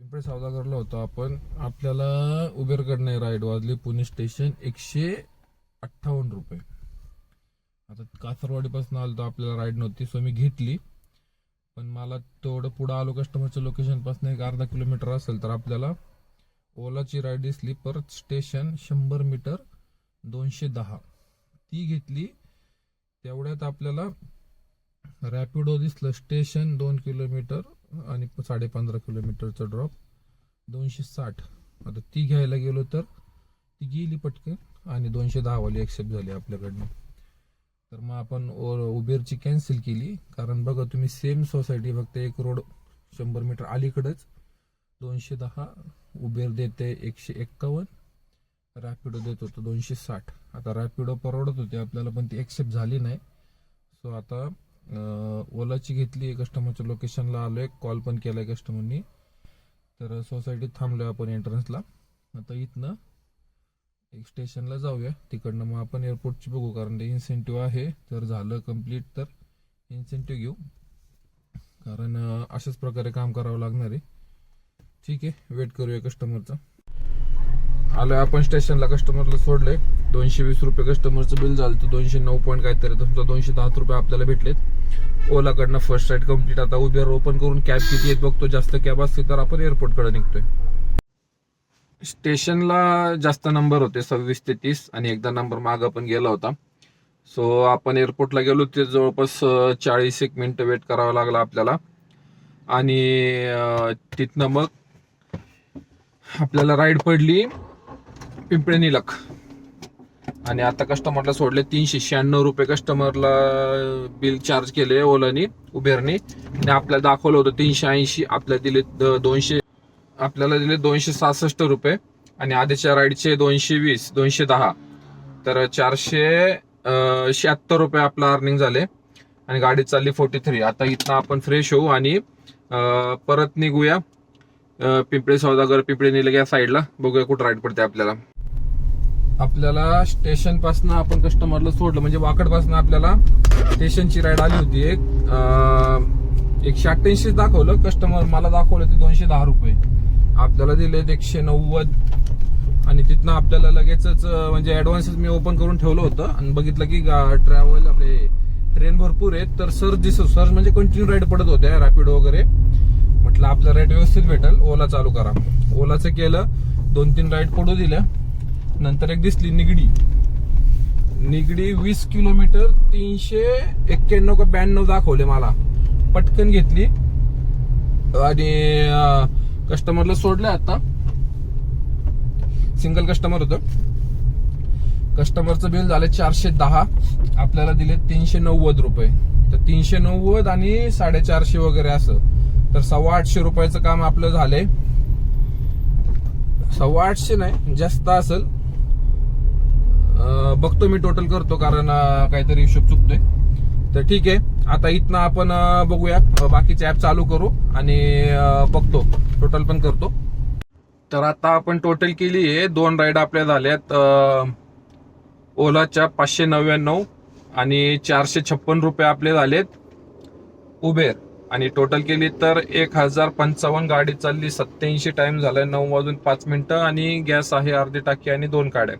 पिंपळे सौदागरला होतो आपण. आपल्याला उबेरकडनं राईड वाजली पुणे स्टेशन एकशे अठ्ठावन्न रुपये. आता कासरवाडीपासून आलो तर आपल्याला राईड नव्हती सो मी घेतली. पण मला तेवढं पुढं आलो कस्टमरच्या लोकेशनपासून एक अर्धा किलोमीटर असेल तर आपल्याला ओलाची राईड दिसली परत स्टेशन शंभर मीटर दोनशे दहा. ती घेतली. तेवढ्यात आपल्याला रॅपिडो दिसलं स्टेशन दोन किलोमीटर आणि साडे पंधरा किलोमीटरचं ड्रॉप दोनशे साठ आता ती घ्यायला गेलो तर ती गेली पटकन आणि दोनशे दहावाली ॲक्सेप्ट झाली आपल्याकडनं. तर मग आपण ओ- उबेरची कॅन्सल केली. कारण बघा तुम्ही सेम सोसायटी फक्त एक रोड शंभर मीटर अलीकडंच. दोनशे दहा उबेर देते एकशे एक्कावन्न. रॅपिडो देत होतं दोनशे साठ. आता रॅपिडो परवडत होते आपल्याला पण ती एक्सेप्ट झाली नाही. सो आता ओलाची घेतली कस्टमरच्या लोकेशनला आलोय. कॉल पण केलाय कस्टमरनी तर सोसायटीत थांबलोय आपण एंट्रन्सला आता इथनं एक स्टेशनला जाऊया. तिकडनं मग आपण एअरपोर्टची बघू कारण ते इन्सेंटिव्ह आहे. जर झालं कंप्लीट तर इन्सेंटिव्ह घेऊ. कारण अशाच प्रकारे काम करावं लागणार आहे. ठीक आहे वेट करूया कस्टमरचा आलोय आपण स्टेशनला कस्टमरला सोडले दोनशे वीस रुपये कस्टमरचं बिल झालं तर दोनशे नऊ पॉईंट काहीतरी तुमचा दोनशे दहा रुपये आपल्याला भेटलेत. ओलाकडनं फर्स्ट राईड कंप्लीट आता उबेर ओपन करून कॅब किती येत बघतो जास्त कॅब असते तर आपण एअरपोर्टकडे निघतोय. स्टेशनला जास्त नंबर होते सव्वीस ते तीस आणि एकदा नंबर माग पण गेला होता. सो आपण एअरपोर्टला गेलो ते जवळपास चाळीस एक मिनिटं वेट करावं लागला आपल्याला. आणि तिथनं मग आपल्याला राईड पडली. पिंपळे निलक आणि आता कस्टमरला सोडले तीनशे शहाण्णव रुपये कस्टमरला बिल चार्ज केले ओलानी उबेरनी आणि आपल्याला दाखवलं होतं तीनशे ऐंशी आपल्याला दिले दोनशे आपल्याला दिले दोनशे सहासष्ट रुपये. आणि आधीच्या राईडचे दोनशे वीस दोनशे दहा. तर चारशे शहात्तर रुपये आपला अर्निंग झाले. आणि गाडी चालली फोर्टी थ्री आता इथनं आपण फ्रेश होऊ आणि परत निघूया. पिंपळे सौदागर पिंपळे निलग या साईडला बघूया कुठं राईड पडते आपल्याला. आपल्याला स्टेशनपासून आपण कस्टमरला सोडलं. म्हणजे वाकडपासनं आपल्याला स्टेशनची राईड आली होती. एक एकशे अठ्ठ्याऐंशी दाखवलं. कस्टमर मला दाखवलं ते दोनशे दहा रुपये. आपल्याला दिलेत एकशे नव्वद. आणि तिथनं आपल्याला लगेचच म्हणजे ऍडव्हान्सच मी ओपन करून ठेवलं होतं. आणि बघितलं की ट्रॅव्हल आपले ट्रेन भरपूर आहेत. तर सर दिसत सर म्हणजे कंटिन्यू राईड पडत होत्या रॅपिडो वगैरे. म्हटलं आपलं राईड व्यवस्थित भेटेल. ओला चालू करा. ओलाचं केलं. दोन तीन राईड पडू दिल्या. नंतर एक दिसली निगडी. निगडी वीस किलोमीटर तीनशे एक्क्याण्णव का ब्याण्णव दाखवले मला. पटकन घेतली. आणि कस्टमरला सोडलं आता. सिंगल कस्टमर होतं. कस्टमरचं बिल झालं चारशे दहा. आपल्याला दिले तीनशे नव्वद रुपये. तर तीनशे नव्वद आणि साडेचारशे वगैरे असं. तर सव्वा आठशे रुपयाचं काम आपलं झालंय. सव्वा आठशे नाही जास्त असेल. बघतो मी टोटल करतो कारण काहीतरी हिशोब चुकतोय. तर ठीक आहे आता इथनं आपण बघूया बाकीचे ऍप चालू करू आणि बघतो. टोटल पण करतो. तर आता आपण टोटल केली आहे. दोन राईड आपल्या झाल्यात ओलाच्या पाचशे नव्याण्णव आणि चारशे छप्पन रुपये आपले झालेत. उबेर. आणि टोटल केली तर एक हजार पंचावन्न गाडी चालली. सत्याऐंशी टाइम झालाय नऊ वाजून पाच मिनिटं आणि गॅस आहे अर्धी टाकी आणि दोन काड्या.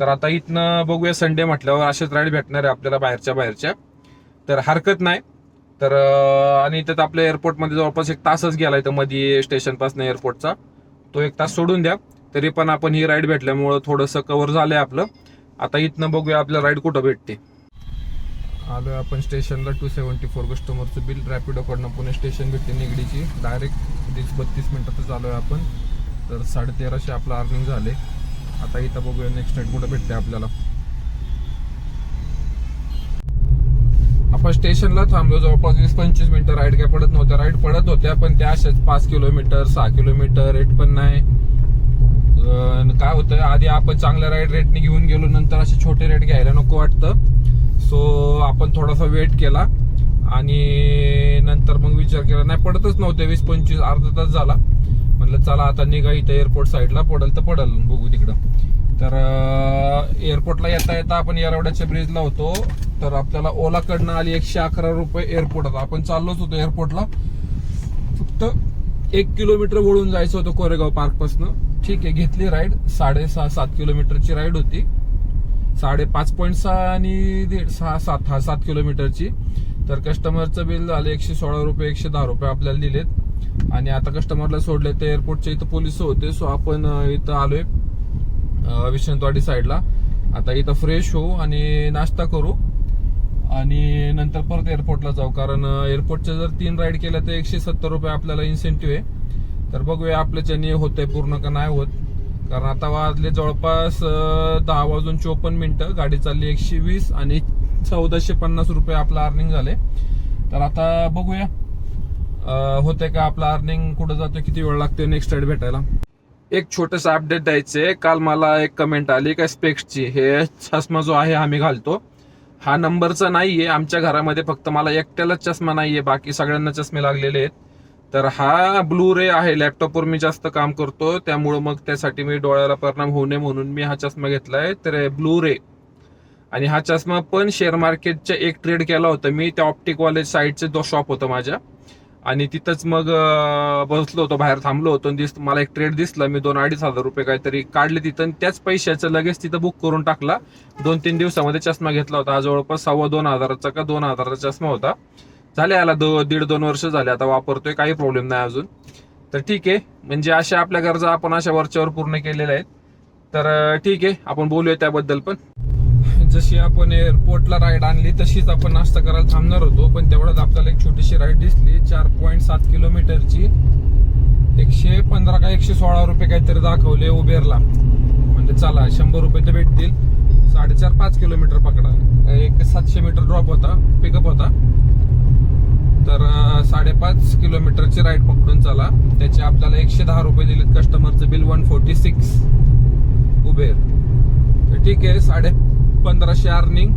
तर आता इथनं बघूया संडे म्हटल्यावर असेच राईड भेटणार आहे आपल्याला बाहेरच्या बाहेरच्या. तर हरकत नाही. तर आणि त्यात आपल्या एअरपोर्टमध्ये जवळपास एक तासच गेला इथं मध्ये स्टेशनपासून एअरपोर्टचा तो एक तास सोडून द्या. तरी पण आपण ही राईड भेटल्यामुळं थोडंसं कव्हर झालंय आपलं. आता इथनं बघूया आपल्या राईड कुठं भेटते. आलो आपण स्टेशनला टू सेवन्टी फोर कस्टमरचं बिल रॅपिडोकडनं पुणे स्टेशन भेटते निगडीची. डायरेक्ट वीस बत्तीस मिनिटातच आहे आपण. तर साडेतेराशे आपलं अर्निंग झाले आता इथं बघूया नेक्स्ट नाईट कुठं भेटते आपल्याला. आपण स्टेशनला थांबलो जवळपास वीस पंचवीस मिनिटं राईड काय पडत नव्हत्या. राईड पडत होत्या पण त्या अशाच पाच किलोमीटर सहा किलोमीटर रेट पण नाही. काय होतं आधी आपण चांगल्या राईड रेटने घेऊन गेलो नंतर असे छोटे रेट घ्यायला नको वाटतं. सो आपण थोडासा वेट केला आणि नंतर मग विचार केला. नाही पडतच नव्हते वीस पंचवीस अर्धा तास झाला. म्हटलं चला आता निघा इथं एअरपोर्ट साईडला पडल तर पडल बघू तिकडं. तर एअरपोर्टला येता येता आपण येरवड्याच्या ब्रिजला होतो. तर आपल्याला ओलाकडनं आली एकशे अकरा रुपये एअरपोर्टात आपण चाललोच होतो एअरपोर्टला फक्त एक किलोमीटर वळून जायचं होतं कोरेगाव पार्कपासनं ठीक आहे घेतली राईड साडेसहा सात किलोमीटरची राईड होती. साडेपाच पॉईंट सहा आणि दीड सहा सात हा सात किलोमीटरची. तर कस्टमरचं बिल झालं एकशे सोळा रुपये एकशे दहा रुपये आपल्याला दिलेत. आणि आता कस्टमरला सोडले तर एअरपोर्टच्या इथं पोलीस होते सो आपण इथं आलोय अं, साईडला आता इथं फ्रेश होऊ आणि नाश्ता करू. आणि नंतर परत एअरपोर्टला जाऊ कारण एअरपोर्टच्या जर तीन राईड केल्या तर एकशे सत्तर रुपये आपल्याला इन्सेंटिव्ह आहे. तर बघूया आपल्याच्यानी होतंय पूर्ण का नाही होत. कारण आता वाजले जवळपास दहा वाजून चोपन्न मिनिटं. गाडी चालली एकशे वीस आणि चौदाशे पन्नास रुपये आपलं अर्निंग झाले. तर आता बघूया. होतंय का आपलं अर्निंग कुठं जातो किती वेळ लागतो नेक्स्ट राईड भेटायला? एक छोटस अपडेट द्यायचे काल मला एक कमेंट आली का स्पेक्सची हे चष्मा जो आहे आम्ही घालतो. हा नंबरचा नाहीये आमच्या घरामध्ये फक्त मला एकट्यालाच चष्मा नाहीये बाकी सगळ्यांना चष्मे लागलेले आहेत. तर हा ब्लू रे आहे लॅपटॉपवर मी जास्त काम करतो. त्यामुळं मग त्यासाठी मी डोळ्याला परिणाम होऊ नये म्हणून मी हा चष्मा घेतलाय. तर ब्लू रे आणि हा चष्मा पण शेअर मार्केटच्या एक ट्रेड केला होता मी. त्या ऑप्टिकवाले साईडचे जो शॉप होतं माझ्या. आणि तिथंच मग बसलो होतो बाहेर थांबलो होतो आणि दिस मला एक ट्रेड दिसला. मी दोन अडीच हजार रुपये काहीतरी काढले तिथं त्याच पैशाचं लगेच तिथं बुक करून टाकला. दोन तीन दिवसामध्ये चष्मा घेतला होता. हा जवळपास सव्वा दोन हजाराचा का दोन हजाराचा चष्मा होता. झाले याला दो दीड दोन वर्ष झाले. आता वापरतोय काही प्रॉब्लेम नाही अजून. तर ठीक आहे. म्हणजे अशा आपल्या गरजा आपण अशा वरच्यावर पूर्ण केलेल्या आहेत. तर ठीक आहे. आपण बोलूया त्याबद्दल पण. जशी आपण एअरपोर्टला राईड आणली तशीच आपण नाश्ता करायला थांबणार होतो. पण तेवढ्यात आपल्याला एक छोटीशी राईड दिसली. चार पॉईंट सात किलोमीटरची एकशे पंधरा का एकशे सोळा रुपये काहीतरी दाखवले उबेरला. म्हणजे चला शंभर रुपये तर भेटतील. साडेचार पाच किलोमीटर पकडा. एक सातशे मीटर ड्रॉप होता पिकअप होता. तर साडेपाच किलोमीटरची राईड पकडून चला. त्याचे आपल्याला एकशे दहा रुपये दिलेत कस्टमरचं bill one forty six Uber. तर ठीक आहे साडे पंधराशे अर्निंग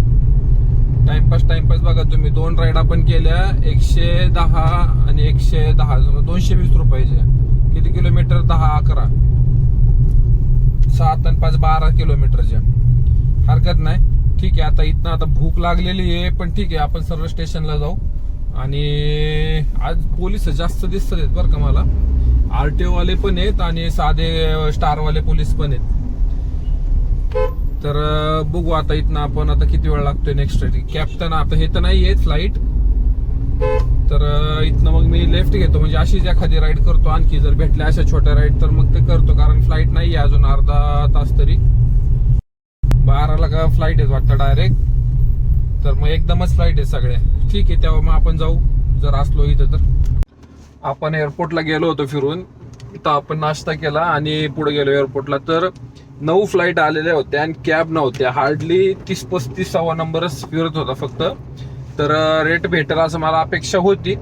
टाइमपास टाइमपास बघा तुम्ही. दोन राईड आपण केल्या एकशे दहा आणि एकशे दहा. दोनशे वीस रुपयाचे. किती किलोमीटर दहा अकरा. सात आणि पाच बारा किलोमीटरच्या हरकत नाही. ठीक आहे आता इथनं आता भूक लागलेली आहे पण ठीक आहे आपण सर्व स्टेशनला जाऊ. आणि आज पोलीस जास्त दिसत आहेत बरं का मला. आरटीओ वाले पण आहेत आणि साधे स्टारवाले पोलीस पण आहेत. तर बघू आता इथनं आपण आता किती वेळ लागतोय नेक्स्ट कॅप्टन आता हे तर नाही आहे फ्लाईट तर इथनं मग मी लेफ्ट घेतो. म्हणजे अशीच एखादी राईड करतो आणखी. जर भेटल्या अशा छोट्या राईड तर मग ते करतो. कारण फ्लाईट नाही आहे अजून अर्धा तास तरी. बाराला का फ्लाईट आहेत वाटतं डायरेक्ट तर मग एकदमच फ्लाईट आहे सगळ्या. ठीक आहे तेव्हा मग आपण जाऊ. जर असलो इथं तर. आपण एअरपोर्टला गेलो होतो फिरून. तर आपण नाश्ता केला आणि पुढे गेलो एअरपोर्टला तर नऊ फ्लाईट आलेल्या होत्या आणि कॅब नव्हत्या. हार्डली तीस पस्तीस सव्वा नंबरच फिरत होता फक्त. तर रेट भेटेल असं मला अपेक्षा होती.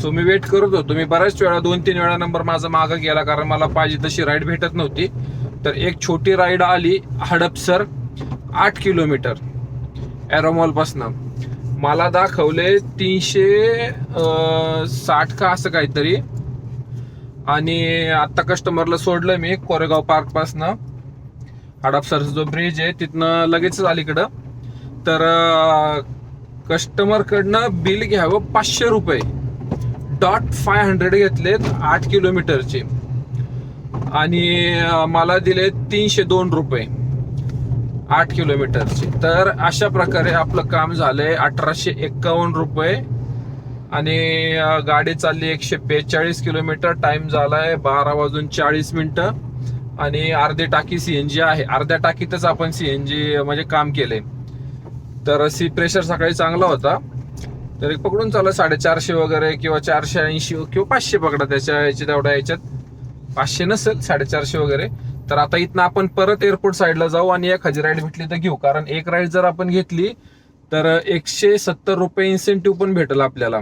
सो मी वेट करत होतो. मी बऱ्याच वेळा दोन तीन वेळा नंबर माझा मागं गेला कारण मला पाहिजे तशी राईड भेटत नव्हती. तर एक छोटी राईड आली हडपसर आठ किलोमीटर एरोमॉलपासनं मला दाखवले तीनशे साठ का असं काहीतरी. आणि आत्ता कस्टमरला सोडलं मी कोरेगाव पार्कपासनं हडपसरचा जो ब्रिज आहे तिथनं लगेचच अलीकडं. तर कस्टमरकडनं बिल घ्यावं पाचशे रुपये. डॉट फाय हंड्रेड घेतलेत आठ किलोमीटरचे आणि मला दिले तीनशे दोन रुपये. आठ किलोमीटरचे तर अशा प्रकारे आपलं काम झालंय. अठराशे एक्कावन्न रुपये. आणि गाडी चालली एकशे बेचाळीस किलोमीटर टाइम झालाय बारा वाजून चाळीस मिनिटं. आणि अर्धी टाकी सीएनजी आहे. अर्ध्या टाकीतच आपण सीएनजी म्हणजे काम केले तर सी प्रेशर सकाळी चांगला होता. तर एक पकडून चाललं साडेचारशे वगैरे किंवा चारशे ऐंशी किंवा पाचशे पकडा त्याच्या याच्या तेवढ्या याच्यात. पाचशे नसेल साडेचारशे वगैरे. तर आता इथनं आपण परत एअरपोर्ट साईडला जाऊ आणि एक हजी राईड भेटली तर घेऊ. कारण एक राईड जर आपण घेतली तर एकशे सत्तर रुपये इन्सेंटिव्ह पण भेटेल आपल्याला.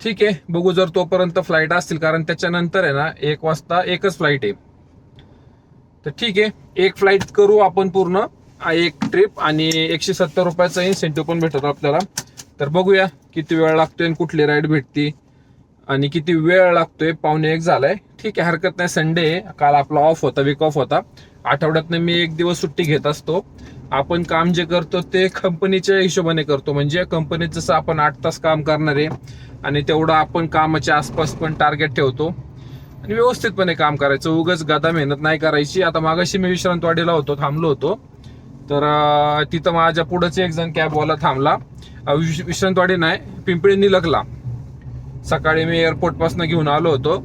ठीक आहे. बघू जर तोपर्यंत फ्लाईट असतील. कारण त्याच्यानंतर आहे ना एक वाजता एकच फ्लाईट आहे. तर ठीक आहे एक फ्लाईट करू आपण पूर्ण. एक ट्रिप आणि एकशे सत्तर रुपयाचा इन्सेंटिव्ह पण भेटतो आपल्याला. तर बघूया किती वेळ लागतोय आणि कुठली राईड भेटती. आणि किती वेळ लागतोय पावणे एक झालाय. ठीक आहे हरकत नाही संडे काल आपला ऑफ होता वीक ऑफ होता. आठवड्यातनं मी एक दिवस सुट्टी घेत असतो. आपण काम जे करतो ते कंपनीच्या हिशोबाने करतो. म्हणजे कंपनीत जसं आपण आठ तास काम करणार आहे आणि तेवढं आपण कामाच्या आसपास पण टार्गेट ठेवतो. आणि व्यवस्थितपणे काम करायचं. उगाच गदा मेहनत नाही करायची. आता मागाशी मी विश्रांतवाडीला होतो थांबलो होतो. तर तिथं माझ्या पुढंच एक जण कॅबवाला थांबला. विश्रांतवाडी नाही पिंपळी निलकला सकाळी मी एअरपोर्टपासून घेऊन आलो होतो.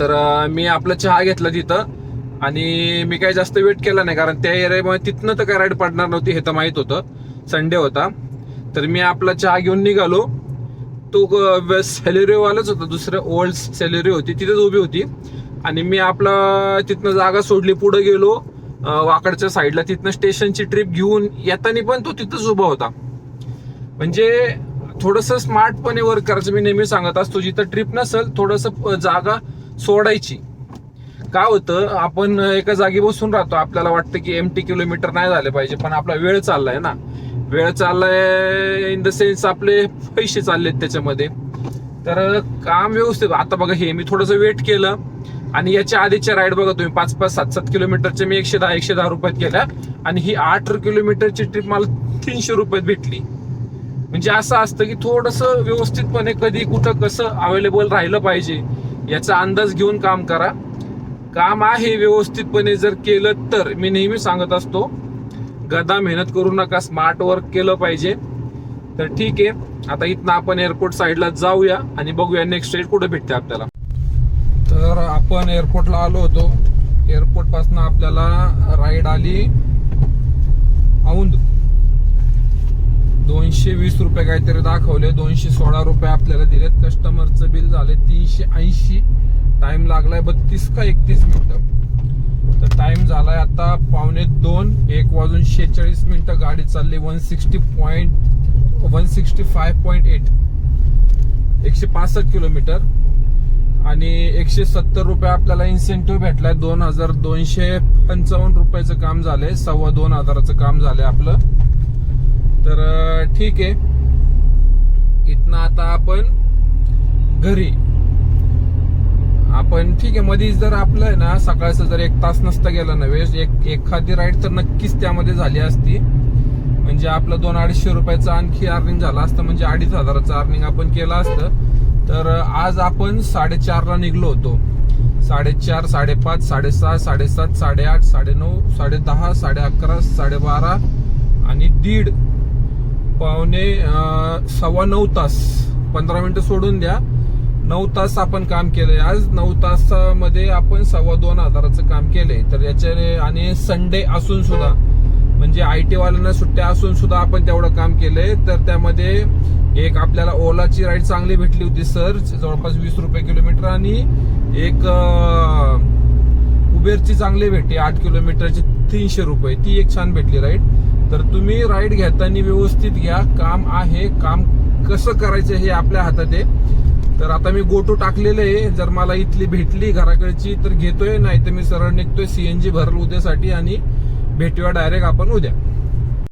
तर मी आपला चहा घेतला तिथं. आणि मी काही जास्त वेट केला नाही कारण त्या एरियामध्ये तिथनं तर काय राईड पडणार नव्हती हे तर माहीत होतं. संडे होता. तर मी आपला चहा घेऊन निघालो. तो सॅलरीवालाच होता. दुसरं ओल्ड सॅलरी होती. तिथेच उभी होती. आणि मी आपला तिथनं जागा सोडली. पुढे गेलो. वाकडच्या साईडला तिथनं स्टेशनची ट्रिप घेऊन येताना पण तो तिथंच उभा होता. म्हणजे थोडस स्मार्टपणे वर्क करायचं मी नेहमी सांगत असतो. जिथं ट्रिप नसेल थोडस जागा सोडायची. काय होतं? आपण एका जागी बसून राहतो. आपल्याला वाटतं की एम टी किलोमीटर नाही झाले पाहिजे. पण आपला वेळ चाललाय ना. वेळ चाललाय इन द सेन्स आपले पैसे चाललेत त्याच्यामध्ये. तर काम व्यवस्थित आता बघा हे मी थोडंसं वेट केलं. आणि याच्या आधीच्या राईड बघा तुम्ही पाच पाच सात सात किलोमीटरचे मी एकशे दहा एकशे दहा रुपयात केल्या. आणि ही आठ किलोमीटरची ट्रिप मला तीनशे रुपयात भेटली. म्हणजे असं असतं की थोडस व्यवस्थितपणे कधी कुठं कसं अवेलेबल राहिलं पाहिजे याचा अंदाज घेऊन काम करा. काम आहे व्यवस्थितपणे जर केलं तर मी नेहमी सांगत असतो गदा मेहनत करू नका स्मार्ट वर्क केलं पाहिजे. तर ठीक आहे आता इथनं आपण एअरपोर्ट साईडला जाऊया आणि बघूया नेक्स्ट स्टेज कुठे भेटते आपल्याला. तर आपण एअरपोर्टला आलो होतो. एअरपोर्टपासून आपल्याला राईड आली औंद दोनशे वीस रुपये काहीतरी दाखवले दोनशे सोळा रुपये आपल्याला दिलेत. कस्टमरचं बिल झाले तीनशे ऐंशी. टाइम लागलाय बत्तीस का एकतीस मिनिट? तर टाइम झालाय आता पावणे दोन एक वाजून शेहेचाळीस मिनिटं गाडी चालली one sixty point one sixty five point eight एकशे पासष्ट किलोमीटर. आणि एकशे सत्तर रुपये आपल्याला इन्सेंटिव्ह भेटलाय दोन हजार दोनशे पंचावन्न रुपयाचं काम झालंय सव्वा दोन हजाराचं काम झालंय आपलं. तर ठीक आहे. इथनं आता आपण घरी आपण ठीक आहे मध्ये जर आपलं आहे ना सकाळचं जर एक तास नसता गेला नव्हे एक एखादी राईड तर नक्कीच त्यामध्ये झाली असती. म्हणजे आपलं दोन अडीचशे रुपयाचं आणखी अर्निंग झालं असतं म्हणजे अडीच हजाराचं अर्निंग आपण केलं असतं. तर आज आपण साडेचारला निघलो होतो. साडेचार साडेपाच साडेसहा साडेसात साडेआठ साडेनऊ साडेदहा साडे अकरा साडेबारा आणि दीड. पावणे सव्वा नऊ तास. पंधरा मिनिटं सोडून द्या. नऊ तास आपण काम केलंय. आज नऊ तासामध्ये आपण सव्वा दोन हजाराचं काम केलंय. तर याच्या आणि संडे असून सुद्धा म्हणजे आय टी वाल्यांना सुट्ट्या असून सुद्धा आपण तेवढं काम केलंय. तर त्यामध्ये एक आपल्याला ओलाची राईड चांगली भेटली होती सर. जवळपास वीस रुपये किलोमीटर आणि एक उबेरची चांगली भेटली आठ किलोमीटरची तीनशे रुपये. ती एक छान भेटली राईड तर तुम्ही राईड घेताना व्यवस्थित घ्या. काम आहे. काम कसं करायचं हे आपल्या हातात आहे. तर आता मी गोटू टाकलेलं आहे. जर मला इथली भेटली घराकडची तर घेतोय नाही तर मी सरळ निघतोय सीएनजी भरल उद्यासाठी आणि भेटूया डायरेक्ट आपण उद्या.